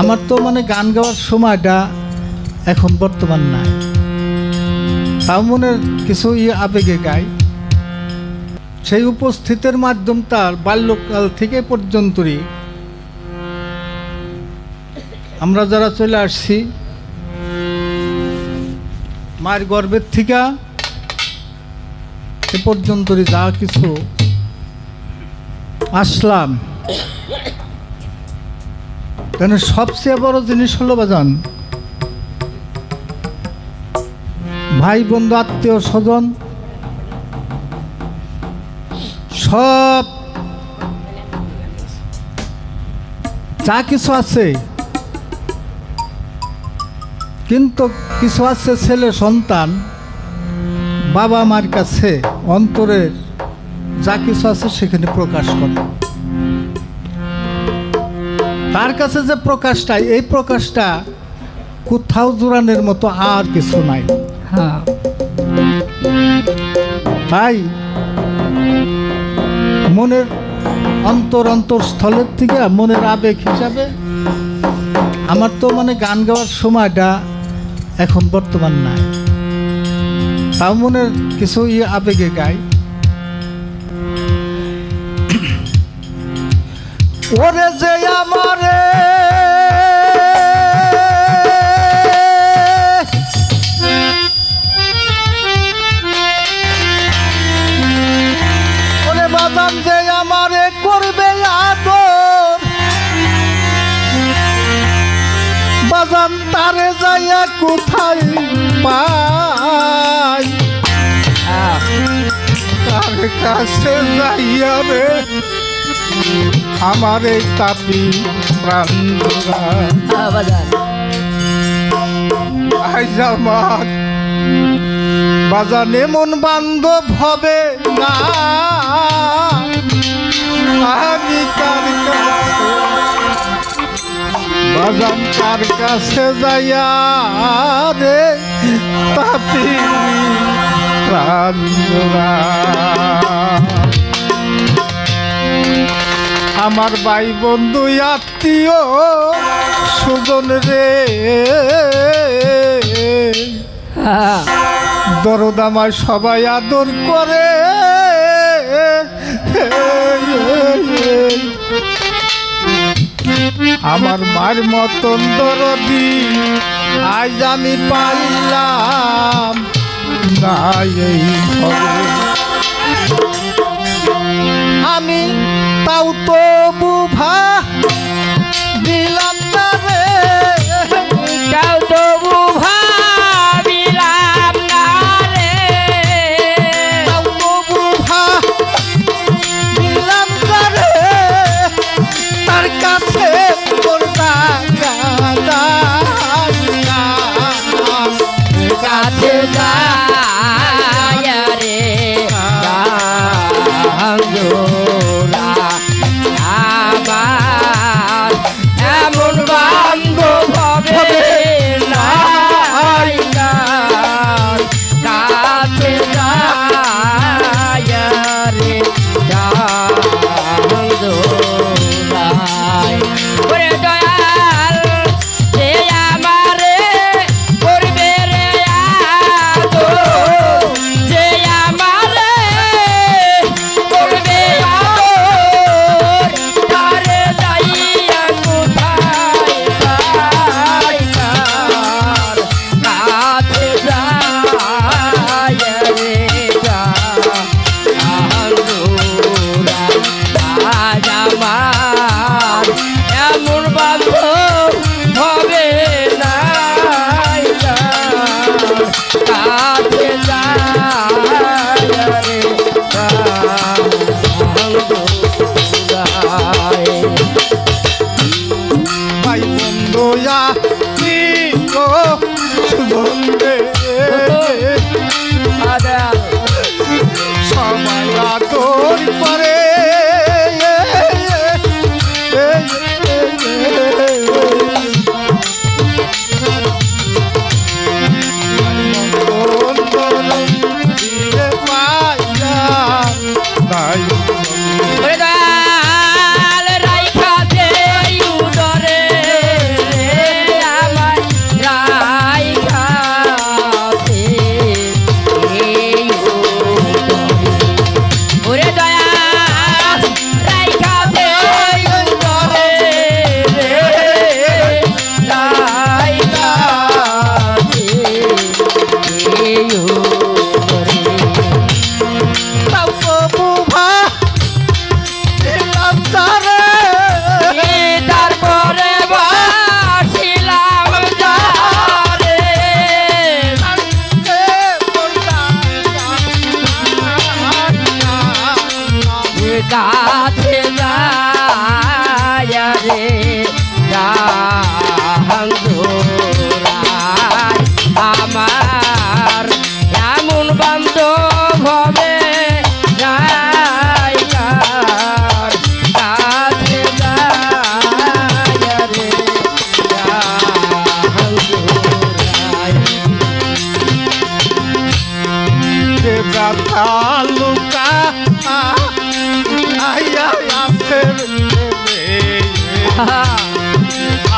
আমার তো মানে গান গাওয়ার সময়টা এখন বর্তমান নাই। তাও মনের কিছু ইয়ে আবেগে গাই। সেই উপস্থিতের মাধ্যম তার বাল্যকাল থেকে পর্যন্তই আমরা যারা চলে আসছি, মায়ের গর্ভের থেকে, এ পর্যন্তই যা কিছু আসলাম। কেন সবচেয়ে বড় জিনিস হলো বাজান, ভাই বন্ধু, আত্মীয় স্বজন, সব যা কিছু আছে। কিন্তু কিছু আছে ছেলে, সন্তান, বাবা মার কাছে, অন্তরের যা কিছু আছে সেখানে প্রকাশ করে। তার কাছে যে প্রকাশটা এই প্রকাশটা কোথাও জোরানের মতো আর কিছু নাই। হ্যাঁ। তাই মনের অন্তর অন্তরস্থলের থেকে মনের আবেগ হিসাবে আমার তো মানে গান গাওয়ার সময়টা এখন বর্তমান নাই। তাও মনের কিছু ইয়ে আবেগে গাই। ওরে যে আমারে ওরে বাদাম যে আমারে করবে আদর, বাদাম তারে যাইয়া কোথায় পাই তার কাছে যাইয়া রে। আমার এই তাপি প্রাণ। হ্যাঁ বাজান আজ আমার বাজান এমন বান্ধব হবে না আমি কাছে বাজান তার কাছে যাইয়া রে তাপি প্রাণ জোড়ায়। আমার ভাই বন্ধু আত্মীয়, সুজন রে। দরদ আমার সবাই আদর করে। আমার মার মতন দরদি আজ আমি এই আমি তাও তো বুভা দিলাম না রে। তাও তো ভাবিলাম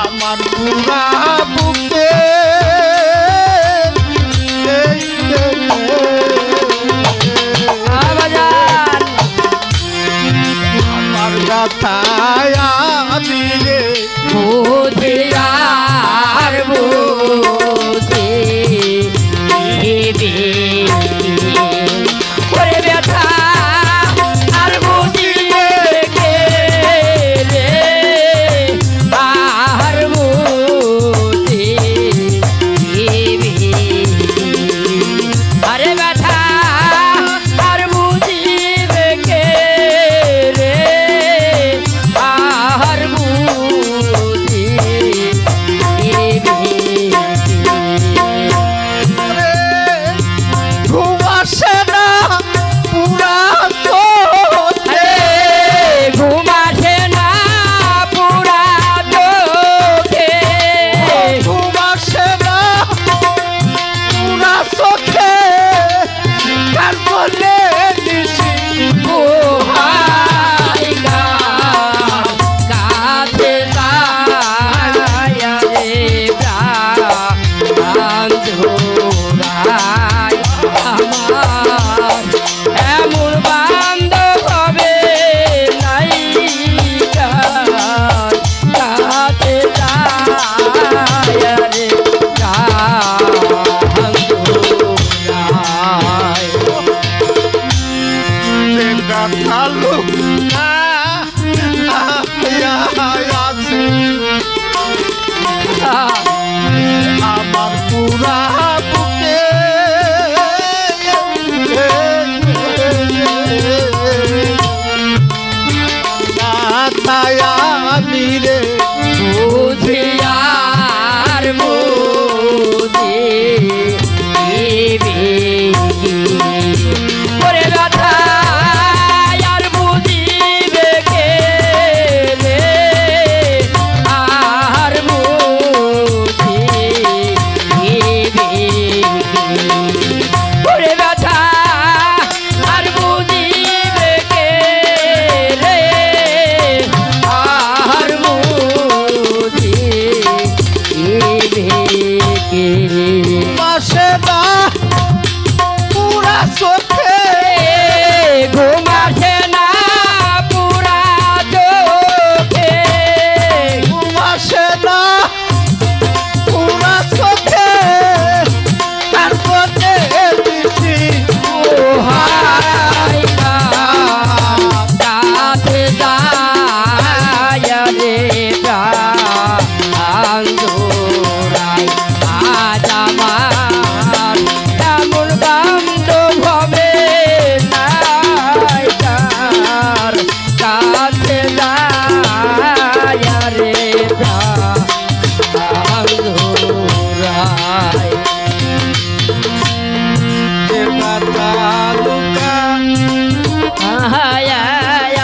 আমার পুরা বুকে আমার গাথায় দিলে বুঝিয়ার বুঝে। দেবে Gatalu. Ah, ah, yeah, yeah, yeah. Ah. के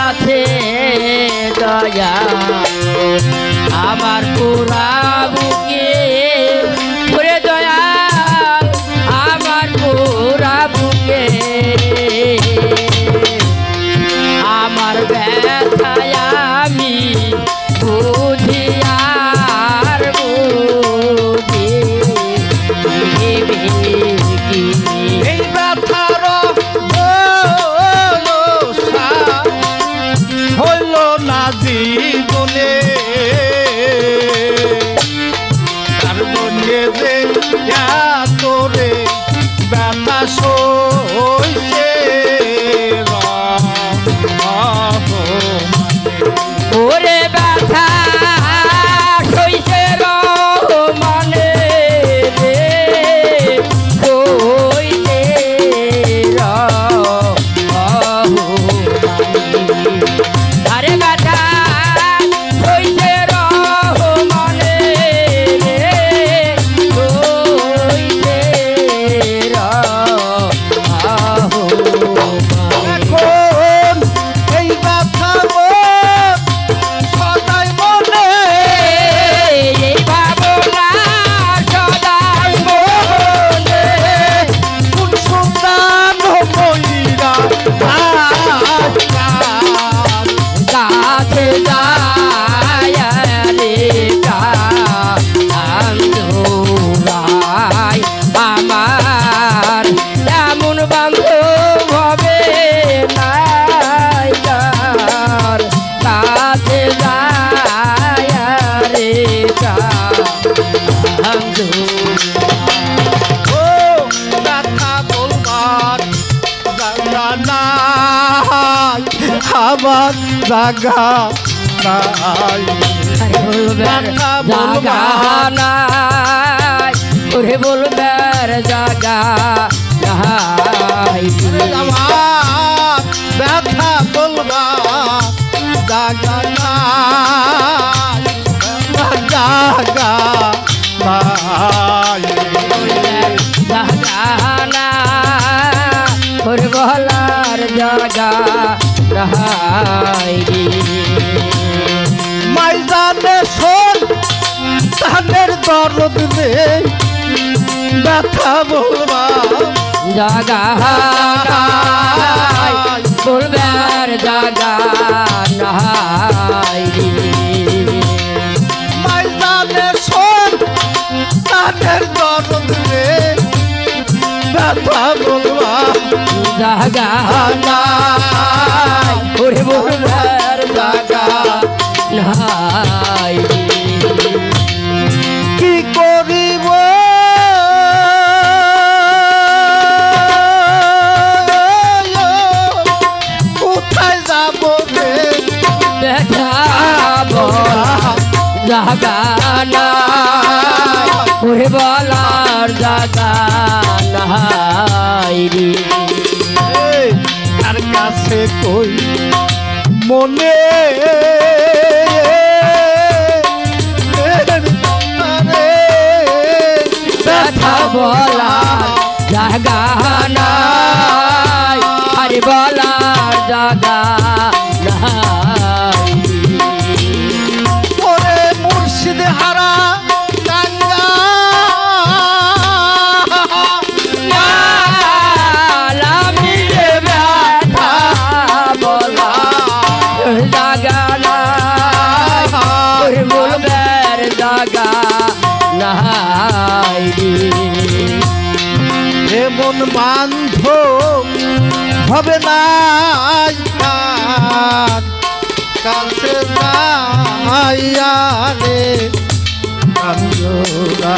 আছে দয়া। আমার পুরা জাগা নাই। জাগা নাই। ওরে বলবার জাগা নাই। নাই মাই শোন তাদের দরদ নেই ব্যথা বলবা। জাগা বলবার জাগা নাই মাই শোন তাদের দরদ নেই ব্যথা বলবা। জাগা নাই ওরে বলবার জাগা নাই। কি করিব? কোথায় যাব রে? দেখা জাগা নাই ওরে বলার জাগা নাই রে। কার কাছে কই? মনে হবে না কাছে রে কান্দরা